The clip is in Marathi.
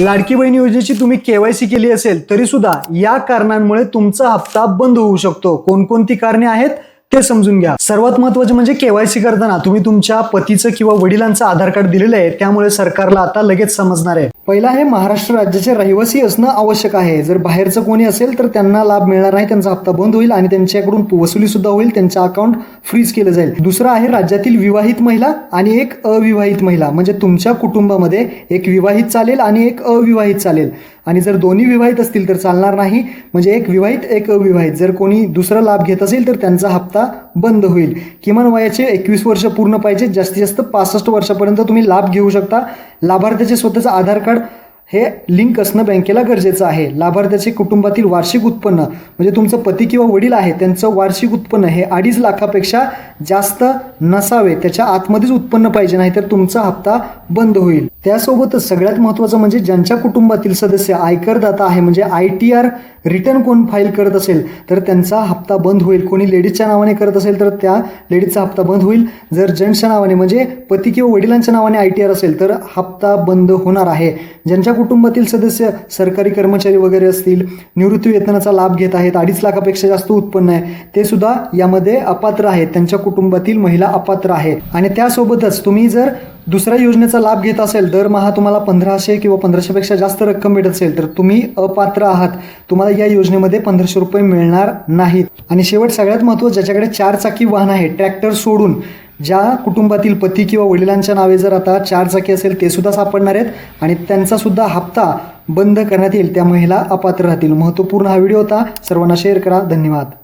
लाडकी बहीण योजनेची तुम्ही केवायसी केली असेल तरी सुद्धा या कारणांमुळे तुमचा हप्ता बंद होऊ शकतो. कोणकोणती कारणे आहेत ते समजून घ्या. सर्वात महत्त्वाचे म्हणजे केवायसी करताना तुम्ही तुमच्या पतीचं किंवा वडिलांचं आधार कार्ड दिलेलं आहे त्यामुळे सरकारला आता लगेच समजणार आहे. पहिला आहे महाराष्ट्र राज्याचे रहिवासी असणं आवश्यक आहे. जर बाहेरचं कोणी असेल तर त्यांना लाभ मिळणार नाही त्यांचा हप्ता बंद होईल आणि त्यांच्याकडून वसुली सुद्धा होईल त्यांचं अकाउंट फ्रीज केलं जाईल. दुसरं आहे राज्यातील विवाहित महिला आणि एक अविवाहित महिला. म्हणजे तुमच्या कुटुंबामध्ये एक विवाहित चालेल आणि एक अविवाहित चालेल. आणि जर दोन्ही विवाहित असतील तर चालणार नाही. म्हणजे एक विवाहित एक अविवाहित. जर कोणी दुसरा लाभ घेत असेल तर त्यांचा हप्ता बंद होईल. किमान वयाचे एकवीस वर्ष पूर्ण पाहिजे जास्तीत जास्त पासष्ट वर्षापर्यंत तुम्ही लाभ घेऊ शकता. लाभार्थ्याचे स्वतःचं आधार कार्ड हे लिंक असणं बँकेला गरजेचं आहे. लाभार्थ्याचे कुटुंबातील वार्षिक उत्पन्न म्हणजे तुमचं पती किंवा वडील आहे त्यांचं वार्षिक उत्पन्न हे अडीच लाखापेक्षा जास्त नसावे त्याच्या आतमध्येच उत्पन्न पाहिजे नाही तर तुमचा हप्ता बंद होईल. त्यासोबतच सगळ्यात महत्त्वाचं म्हणजे ज्यांच्या कुटुंबातील सदस्य आयकरदाता आहे म्हणजे आय टी आर रिटर्न कोण फाईल करत असेल तर त्यांचा हप्ता बंद होईल. कोणी लेडीजच्या नावाने करत असेल तर त्या लेडीजचा हप्ता बंद होईल. जर जेंट्सच्या नावाने म्हणजे पती किंवा वडिलांच्या नावाने आय टी आर असेल तर हप्ता बंद होणार आहे. ज्यांच्या कुटुंबातील सदस्य सरकारी कर्मचारी वगैरे असतील निवृत्ती वेतनाचा लाभ घेत आहेत अडीच लाखापेक्षा जास्त उत्पन्न आहे ते सुद्धा यामध्ये अपात्र आहेत. त्यांच्या कुटुंबातील महिला अपात्र आहेत. आणि त्यासोबतच तुम्ही जर दुसऱ्या योजनेचा लाभ घेत असेल दरमहा तुम्हाला पंधराशे किंवा पंधराशेपेक्षा जास्त रक्कम भेटत असेल तर तुम्ही अपात्र आहात. तुम्हाला या योजनेमध्ये पंधराशे रुपये मिळणार नाहीत. आणि शेवट सगळ्यात महत्त्वाचं ज्याच्याकडे चार चाकी वाहन आहे ट्रॅक्टर सोडून ज्या कुटुंबातील पती किंवा वडिलांच्या नावे जर आता चार चाकी असेल ते सुद्धा सापडणार आहेत. आणि त्यांचा सुद्धा हप्ता बंद करण्यात येईल त्या महिला अपात्र राहतील. महत्त्वपूर्ण हा व्हिडिओ होता. सर्वांना शेअर करा. धन्यवाद.